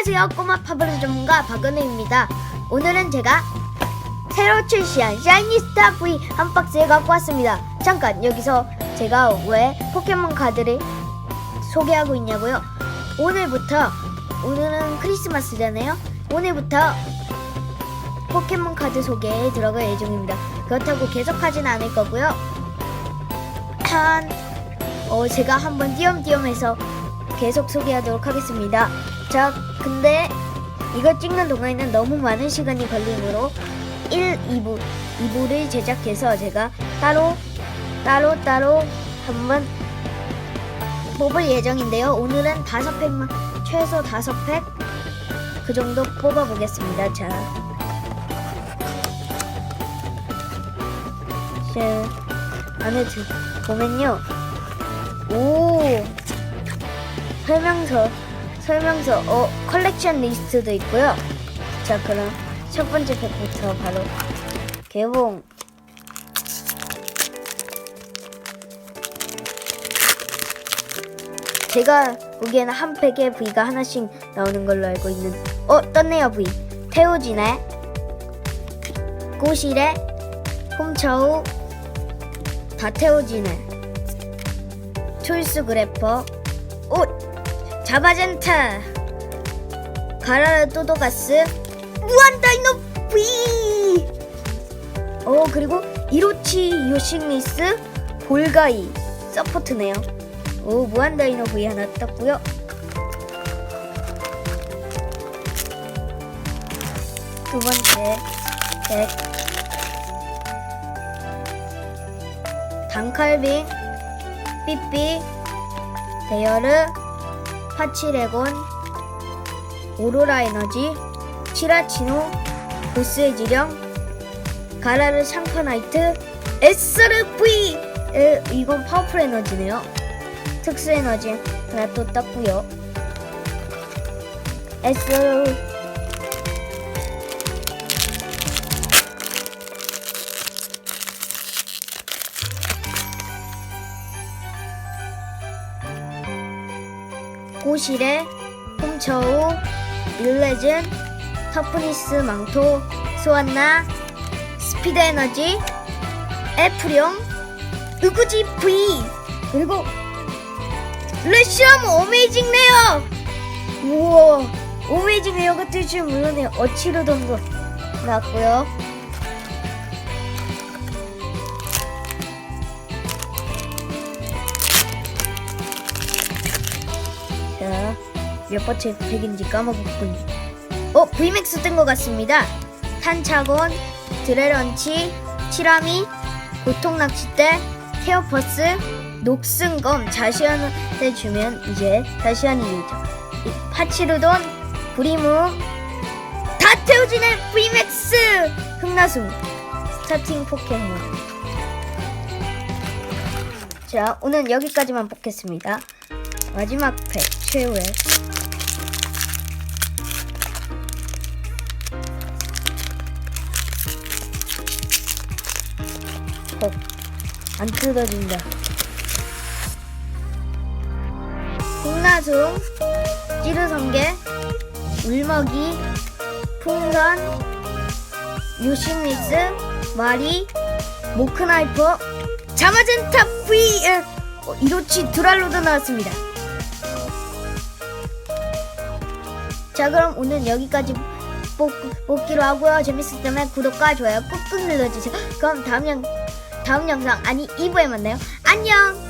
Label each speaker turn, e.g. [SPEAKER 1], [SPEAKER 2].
[SPEAKER 1] 안녕하세요 꼬마 파브르 전문가 박은혜입니다. 오늘은 제가 새로 출시한 샤이니스타 V 한 박스에 갖고 왔습니다. 잠깐 여기서 제가 왜 포켓몬 카드를 소개하고 있냐고요? 오늘부터 오늘은 크리스마스잖아요. 오늘부터 포켓몬 카드 소개에 들어갈 예정입니다. 그렇다고 계속 하진 않을 거고요. 한 어, 제가 한번 띄엄띄엄 해서 계속 소개하도록 하겠습니다. 자, 근데 이거 찍는 동안에는 너무 많은 시간이 걸리므로 1, 2부, 2부를 제작해서 제가 따로, 따로, 따로 한번 뽑을 예정인데요. 오늘은 다섯 팩만, 최소 다섯 팩, 그 정도 뽑아 보겠습니다. 자. 자, 안에 들, 보면요. 오! 설명서, 설명서, 어, 컬렉션 리스트도 있고요. 자, 그럼 첫 번째 팩부터 바로 개봉. 제가 보기에는 한 팩에 V가 하나씩 나오는 걸로 알고 있는, 어, 떴네요, V. 태우진의 꼬실의 홈차우 다 태우지네 초이스 그래퍼 옷 자바젠타. 가라르 또도가스. 무한 다이노 V 어 그리고 이로치 요식리스 볼가이 서포트네요. 오 무한 다이노 V 하나 떴고요. 두 번째 백. 단칼빙 삐삐, 데이어르, 파치레곤, 오로라 에너지, 치라치노, 보스의 지령, 가라르 샹파나이트, SRV! 에, 이건 파워풀 에너지네요. 특수 에너지 하나 또 땄고요. SR 고실의 홈처우, 릴레즌, 터프니스 망토, 소안나, 스피드 에너지, 애플용, 으구지 V, 그리고 레시엄 오메이징 레어! 우와, 오메이징 레어 같은 줄 몰랐네요. 어치로 don거 나왔고요. 몇 번째 팩인지 까먹었군요. 어, VMAX 뜬 것 같습니다. 탄차곤, 드레런치, 치라미, 고통낚싯대, 케어퍼스, 녹슨검 자시안을 주면 이제 자시안이 되죠. 이 파치르돈, 브리무, 다 태워지는 VMAX! 흥나숨, 스타팅 포켓몬. 자, 오늘 여기까지만 뽑겠습니다. 마지막 팩 최후의 어, 안 뜯어진다. 홍나숭, 찌르성게, 울먹이, 풍선, 유식미스, 마리, 모크나이퍼, 자마젠타 V, 에, 어, 이로치 드랄로도 나왔습니다. 자 그럼 오늘 여기까지 뽑, 뽑기로 하고요 재밌었다면 구독과 좋아요 꾹꾹 눌러주세요 그럼 다음 영 다음 영상 아니 2부에 만나요. 안녕